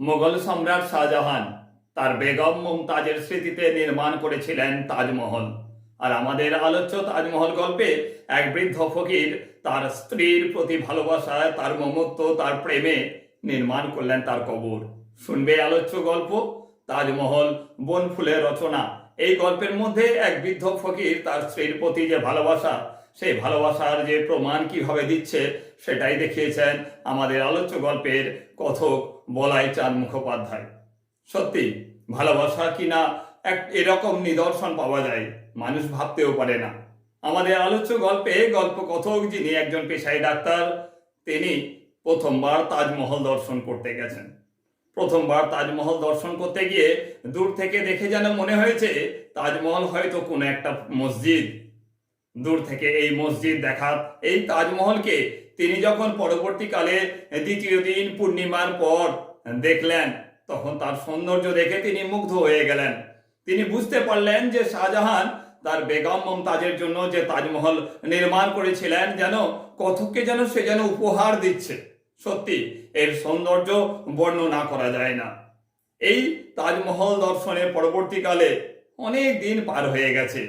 মোগল সম্রাট শাহজাহান তার বেগম মুমতাজের স্মৃতিতে নির্মাণ করেছিলেন তাজমহল। আর আমাদের আলোচ্য তাজমহল গল্পে এক বৃদ্ধ ফকির তার স্ত্রীর প্রতি ভালোবাসায় তার মমত্ব, তার প্রেমে নির্মাণ করলেন তার কবর। শুনবে আলোচ্য গল্প? তাজমহল বনফুলের রচনা। এই গল্পের মধ্যে এক বৃদ্ধ ফকির তার স্ত্রীর প্রতি যে ভালোবাসা, সেই ভালোবাসার যে প্রমাণ কীভাবে দিচ্ছে, সেটাই দেখিয়েছেন আমাদের আলোচ্য গল্পের কথক বলাই চাঁদ মুখোপাধ্যায়। সত্যি, ভালোবাসা কিনা এক এরকম নিদর্শন পাওয়া যায়, মানুষ ভাবতেও পারে না। আমাদের আলোচ্য গল্পে গল্প কথক যিনি একজন পেশায় ডাক্তার, তিনি প্রথমবার তাজমহল দর্শন করতে গেছেন। প্রথমবার তাজমহল দর্শন করতে গিয়ে দূর থেকে দেখে যেন মনে হয়েছে, তাজমহল হয়তো কোনো একটা মসজিদ। দূর থেকে এই মসজিদ দেখা এই তাজমহলকে তিনি যখন পরবর্তীকালে দ্বিতীয় দিন পূর্ণিমার পর দেখলেন, তখন তার সৌন্দর্য দেখে তিনি মুগ্ধ হয়ে গেলেন। তিনি বুঝতে পারলেন যে শাহজাহান তার বেগম মমতাজের জন্য যে তাজমহল নির্মাণ করেছিলেন, যেন কথককে যেন সে যেন উপহার দিচ্ছে, সত্যি এর সৌন্দর্য বর্ণনা করা যায় না। এই তাজমহল দর্শনের পরবর্তীকালে অনেক দিন পার হয়ে গেছে।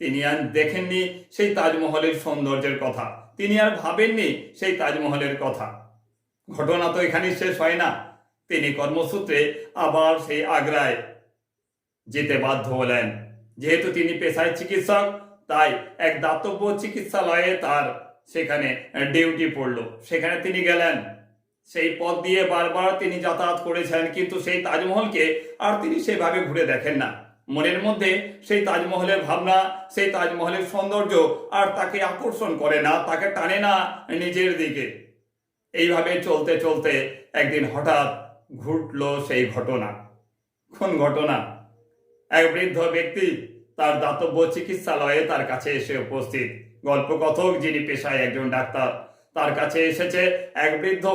তিনি আর দেখেননি সেই তাজমহলের সৌন্দর্যের কথা। তিনি আর ভাবেননি সেই তাজমহলের কথা। ঘটনা তো এখানেই শেষ হয় না। তিনি কর্মসূত্রে আবার সেই আগ্রায় যেতে বাধ্য হলেন। যেহেতু তিনি পেশায় চিকিৎসক, তাই এক দাতব্য চিকিৎসালয়ে তার সেখানে ডিউটি পড়ল। সেখানে তিনি গেলেন। সেই পথ দিয়ে বারবার তিনি যাতায়াত করেছেন, কিন্তু সেই তাজমহলকে আর তিনি সেভাবে ঘুরে দেখেন না। মনের মধ্যে সেই তাজমহলের ভাবনা, সেই তাজমহলের সৌন্দর্য আর তাকে আকর্ষণ করে না, তাকে টানে না নিজের দিকে। এইভাবে চলতে চলতে একদিন হঠাৎ ঘটলো সেই ঘটনা। কোন ঘটনা? এক বৃদ্ধ ব্যক্তি তার দাতব্য চিকিৎসালয়ে তার কাছে এসে উপস্থিত। গল্পকথক যিনি পেশায় একজন ডাক্তার, তার কাছে এসেছে এক বৃদ্ধ।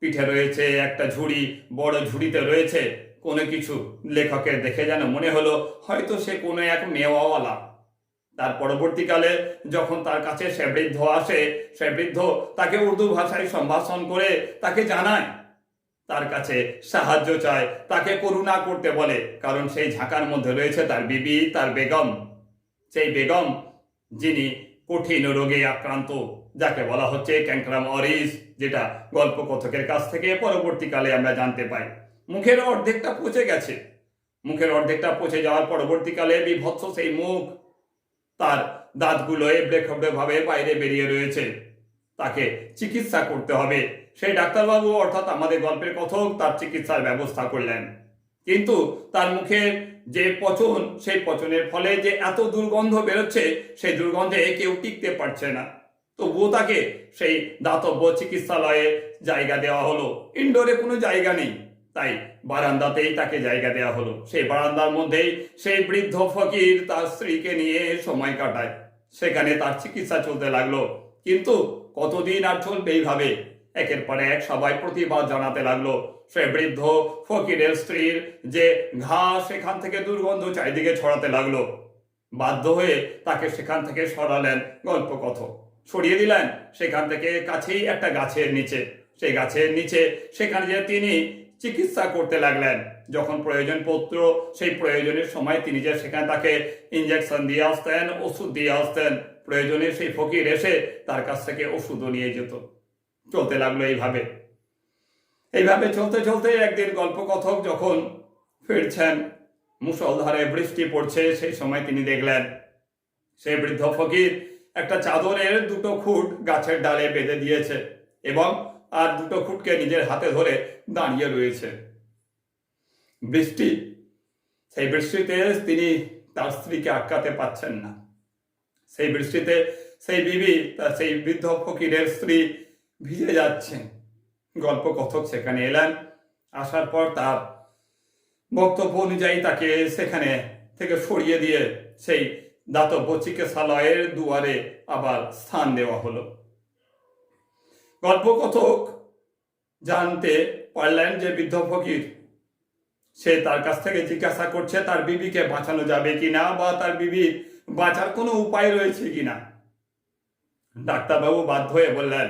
পিঠে রয়েছে একটা ঝুড়ি, বড় ঝুড়িতে রয়েছে কোনো কিছু লেখকের দেখে যেন মনে হলো, হয়তো সে কোনো এক মেওয়াওয়ালা। তার পরবর্তীকালে যখন তার কাছে সে বৃদ্ধ আসে, সে বৃদ্ধ তাকে উর্দু ভাষায় সম্ভাষণ করে তাকে জানায়। তার কাছে সাহায্য চায়, তাকে করুণা করতে বলে, কারণ সেই ঝাঁকার মধ্যে রয়েছে তার বিবি, তার বেগম। সেই বেগম, যিনি কঠিন রোগে আক্রান্ত, যাকে বলা হচ্ছে ক্যাঙ্করাম অরিস, যেটা গল্প কথকের কাছ থেকে পরবর্তীকালে আমরা জানতে পাই। মুখের অর্ধেকটা পচে গেছে। মুখের অর্ধেকটা পচে যাওয়ার পরবর্তীকালে বিভৎস সেই মুখ তার দাঁতগুলো এবড়ে খবড়ে ভাবে বাইরে বেরিয়ে রয়েছে। তাকে চিকিৎসা করতে হবে। সেই ডাক্তারবাবু অর্থাৎ আমাদের গল্পের কথক তার চিকিৎসার ব্যবস্থা করলেন। কিন্তু তার মুখের যে পচন, সেই পচনের ফলে যে এত দুর্গন্ধ বেরোচ্ছে, সেই দুর্গন্ধে কেউ টিকতে পারছে না। তবুও তাকে সেই দাতব্য চিকিৎসালয়ে জায়গা দেওয়া হলো। ইনডোরে কোনো জায়গা নেই। তাই বারান্দাতেই তাকে জায়গা দেওয়া হলো। সেই বারান্দার মধ্যেই সেই বৃদ্ধ ফকির তার স্ত্রীকে নিয়ে সময় কাটায়। সেখানে তার চিকিৎসা চলতে লাগল। কিন্তু কতদিন আর চলবে এইভাবে? একের পরে এক সবাই প্রতিবাদ জানাতে লাগল। সে বৃদ্ধ ফকিরের স্ত্রীর যে ঘা সেখান থেকে দুর্গন্ধ চারিদিকে ছড়াতে লাগল। বাধ্য হয়ে তাকে সেখান থেকে সরালেন গল্প কথ সরিয়ে দিলেন সেখান থেকে কাছেই একটা গাছের নিচে। সেই গাছের নিচে সেখানে যে তিনি চিকিৎসা করতে লাগলেন। যখন প্রয়োজন পত্র সেই প্রয়োজনের সময় তিনি যে সেখানে তাকে ইঞ্জেকশন দিয়ে আসতেন, ওষুধ দিয়ে আসতেন, প্রয়োজনে সেই ফকির এসে তার কাছ থেকে ওষুধও নিয়ে যেত। চলতে লাগল এইভাবে। এইভাবে চলতে চলতে একদিন গল্পকথক যখন ফিরছেন মুসলধারে বৃষ্টি পড়ছে, সেই সময় তিনি দেখলেন, সেই বৃদ্ধ ফকির একটা চাদরের দুটো খুঁট গাছের ডালে বেঁধে দিয়েছে এবং আর দুটো খুঁটকে নিজের হাতে ধরে দাঁড়িয়ে রয়েছে। বৃষ্টি, সেই বৃষ্টিতে তিনি তার স্ত্রীকে আটকাতে পাচ্ছেন না। সেই বৃষ্টিতে সেই বিবি, তার সেই বৃদ্ধ ফকিরের স্ত্রী ভিজে যাচ্ছেন গল্প কথক সেখানে এলেন। আসার পর তার বক্তব্য অনুযায়ী তাকে সেখানে থেকে সরিয়ে দিয়ে সেই দাতব্য চিকিৎসালয়ের দুয়ারে আবার স্থান দেওয়া হলো। গল্পকথক জানতে পারলেন যে বৃদ্ধ ফকির, সে তার কাছ থেকে জিজ্ঞাসা করছে, তার বিবিকে বাঁচানো যাবে কিনা বা তার বিবির বাঁচার কোনো উপায় রয়েছে কিনা? ডাক্তারবাবু বাধ্য হয়ে বললেন,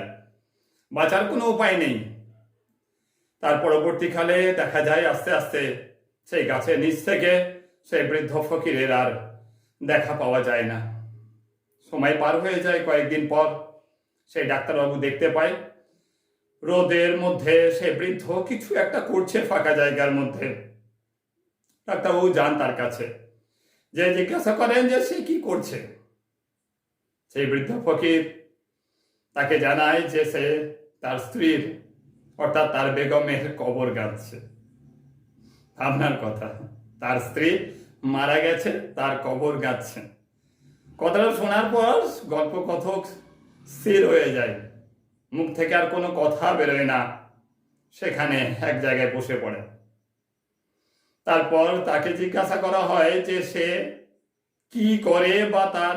বাঁচার কোনো উপায় নেই। তার পরবর্তীকালে দেখা যায়, আস্তে আস্তে সেই গাছের নিচ থেকে সেই বৃদ্ধ ফকিরের আর দেখা পাওয়া যায় না। সময় পার হয়ে যায় কয়েকদিন পর। সেই ডাক্তারবাবু দেখতে পায়। রোদের মধ্যে সে বৃদ্ধ কিছু একটা করছে ফাঁকা জায়গার মধ্যে। ডাক্তারবাবু যান তার কাছে। যে জিজ্ঞাসা করেন যে সে কি করছে? সেই বৃদ্ধ ফকির তাকে জানায় যে সে তার স্ত্রীর, অর্থাৎ তার বেগমের কবর গাচ্ছে আপনার কথা, তার স্ত্রী মারা গেছে, তার কবর গাচ্ছে কথাটা শোনার পর গল্প কথক স্থির হয়ে যায়। মুখ থেকে আর কোনো কথা বেরোয় না। সেখানে এক জায়গায় বসে পড়ে। তারপর তাকে জিজ্ঞাসা করা হয় যে সে কি করে বা তার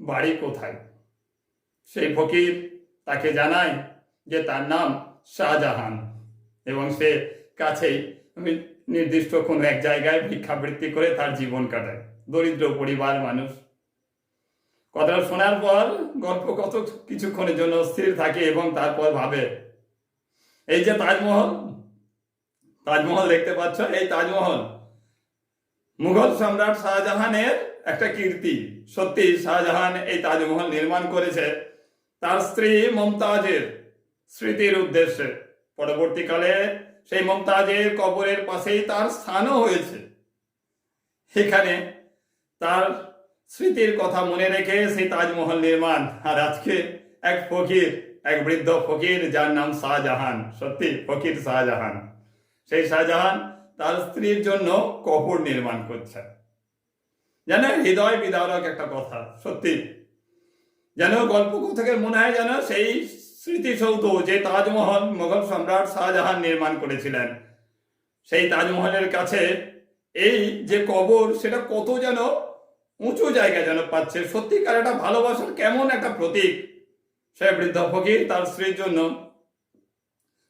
বাড়ি কোথায়? সেই ফকির তাকে জানায় যে তার নাম শাহজাহান এবং সে কাছেই নির্দিষ্ট কোনো এক জায়গায় ভিক্ষাবৃত্তি করে তার জীবন কাটায়। দরিদ্র পরিবার মানুষ। কথাটা শোনার পর গল্প কত কিছুক্ষণের জন্য স্থির থাকে এবং তারপর ভাবে। এই যে তাজমহল তাজমহল দেখতে পাচ্ছ, এই তাজমহল। মুঘল সম্রাট শাহজাহানের একটা কীর্তি। সত্যি শাহজাহান এই তাজমহল নির্মাণ করেছে। তার স্ত্রী মমতাজের স্মৃতির উদ্দেশ্যে। পরবর্তীকালে সেই মমতাজের কবরের পাশেই তার স্থানও হয়েছে। এখানে তার স্মৃতির কথা মনে রেখে সেই তাজমহল নির্মাণ। আর আজকে এক ফকির, এক বৃদ্ধ ফকির, যার নাম শাহজাহান। সত্যি, ফকির শাহজাহান। সেই শাহজাহান তার স্ত্রীর জন্য কবর নির্মাণ করছে। যেন হৃদয় বিদারক একটা কথা, সত্যি। যেন গল্প থেকে মনে হয় যেন সেই স্মৃতিসৌধ যে তাজমহল মোগল সম্রাট শাহজাহান নির্মাণ করেছিলেন, সেই তাজমহলের কাছে এই যে কবর, সেটা কত যেন উঁচু জায়গা যেন পাচ্ছে। সত্যিকার একটা ভালোবাসার কেমন একটা প্রতীক? সে বৃদ্ধ ফকির তার স্ত্রীর জন্য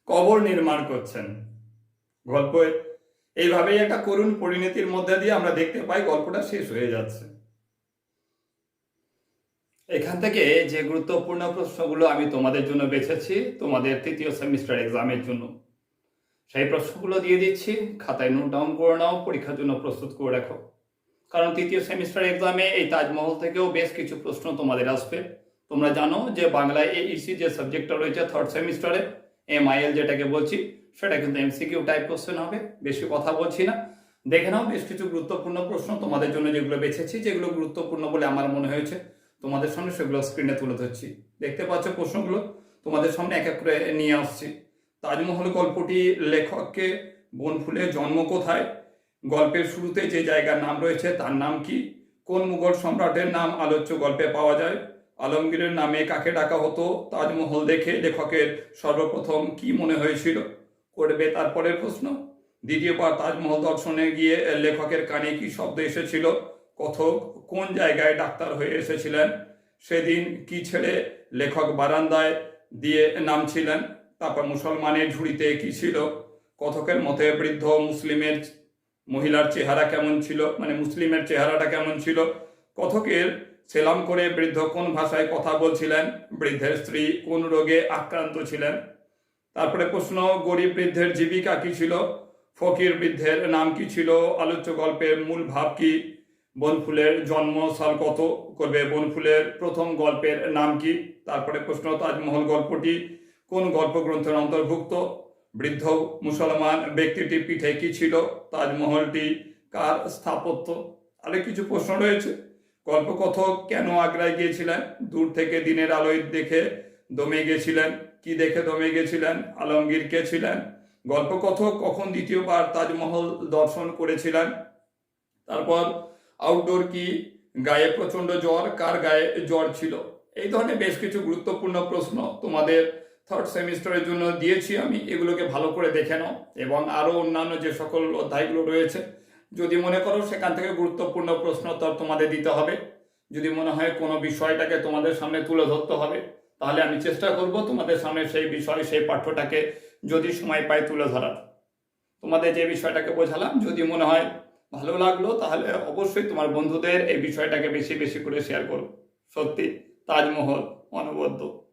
কবর নির্মাণ করছেন। গল্প এইভাবেই একটা করুণ পরিণতির মধ্যে দিয়ে আমরা দেখতে পাই গল্পটা শেষ হয়ে যাচ্ছে। এখান থেকে যে গুরুত্বপূর্ণ প্রশ্নগুলো আমি তোমাদের জন্য বেছেছি, তোমাদের তৃতীয় সেমিস্টার এক্সামের জন্য, সেই প্রশ্নগুলো দিয়ে দিচ্ছি। খাতায় নোট ডাউন করে নাও, পরীক্ষার জন্য প্রস্তুত করে রাখো। কারণ তৃতীয় সেমিস্টার এক্সামে এই তাজমহল থেকেও বেশ কিছু প্রশ্ন তোমাদের আসবে। তোমরা জানো যে বাংলায় এইসি যে সাবজেক্টটা রয়েছে থার্ড সেমিস্টারে এম আইএল যেটাকে বলছি, সেটা কিন্তু এমসিকিউ টাইপ কোশ্চেন হবে, বেশি কথা বলছি না। দেখে নাও, বেশ কিছু গুরুত্বপূর্ণ প্রশ্ন তোমাদের জন্য যেগুলো বেছেছি, যেগুলো গুরুত্বপূর্ণ বলে আমার মনে হয়েছে, তোমাদের সামনে সেগুলো স্ক্রিনে তুলে ধরছি। দেখতে পাচ্ছ প্রশ্নগুলো? তোমাদের সামনে এক এক করে নিয়ে আসছি। তাজমহল গল্পটি লেখককে বনফুলের জন্ম কোথায়? গল্পের শুরুতে যে জায়গার নাম রয়েছে তার নাম কি? কোন মুঘল সম্রাটের নাম আলোচ্য গল্পে পাওয়া যায়? আলমগীরের নামে কাকে ডাকা হতো? তাজমহল দেখে লেখকের সর্বপ্রথম কি মনে হয়েছিল? করবে তারপরের প্রশ্ন। দ্বিতীয়বার তাজমহল দর্শনে গিয়ে লেখকের কানে কি শব্দ এসেছিল? কথক কোন জায়গায় ডাক্তার হয়ে এসেছিলেন? সেদিন কি ছেড়ে লেখক বারান্দায় দিয়ে নামছিলেন? তারপর মুসলমানের ঝুড়িতে কি ছিল? কথকের মতে বৃদ্ধ মুসলিমের মহিলার চেহারা কেমন ছিল? মানে মুসলিমের চেহারাটা কেমন ছিল? কথকের সেলাম করে বৃদ্ধ কোন ভাষায় কথা বলছিলেন? বৃদ্ধের স্ত্রী কোন রোগে আক্রান্ত ছিলেন? তারপরে প্রশ্ন, গরিব বৃদ্ধের জীবিকা কি ছিল? ফকির বৃদ্ধের নাম কি ছিল? আলোচ্য গল্পের মূল ভাব কি? বনফুলের জন্ম সাল কত করবে? বনফুলের প্রথম গল্পের নাম কি? তারপরে প্রশ্ন, তাজমহল গল্পটি কোন গল্প গ্রন্থের অন্তর্ভুক্ত? বৃদ্ধ মুসলমান ব্যক্তিটির পিঠে কি ছিল? তাজমহলটি কার স্থাপত্য? আরও কিছু প্রশ্ন রয়েছে। গল্পকথক কেন আগ্রায় গিয়েছিলেন? দূর থেকে দিনের আলোয় দেখে দমে গেছিলেন। কি দেখে দমে গেছিলেন? আলমগীর কে ছিলেন? গল্পকথক কখন দ্বিতীয়বার তাজমহল দর্শন করেছিলেন? তারপর আউটডোর কি? গায়ে প্রচণ্ড জ্বর? কার গায়ে জ্বর ছিল? এই ধরনের বেশ কিছু গুরুত্বপূর্ণ প্রশ্ন তোমাদের থার্ড সেমিস্টারের জন্য দিয়েছি আমি। এগুলোকে ভালো করে দেখে নাও এবং আরও অন্যান্য যে সকল অধ্যায়গুলো রয়েছে, যদি মনে করো সেখান থেকে গুরুত্বপূর্ণ প্রশ্ন উত্তর তোমাদের দিতে হবে। যদি মনে হয় কোনো বিষয়টাকে তোমাদের সামনে তুলে ধরতে হবে, তাহলে আমি চেষ্টা করব তোমাদের সামনে সেই বিষয়, সেই পাঠ্যটাকে যদি সময় পাই তুলে ধরার। তোমাদের যে বিষয়টাকে বোঝালাম, যদি মনে হয় ভালো লাগল, তাহলে অবশ্যই তোমার বন্ধুদের এই বিষয়টাকে বেশি বেশি করে শেয়ার করো। সত্যি, তাজমহল অনবদ্য।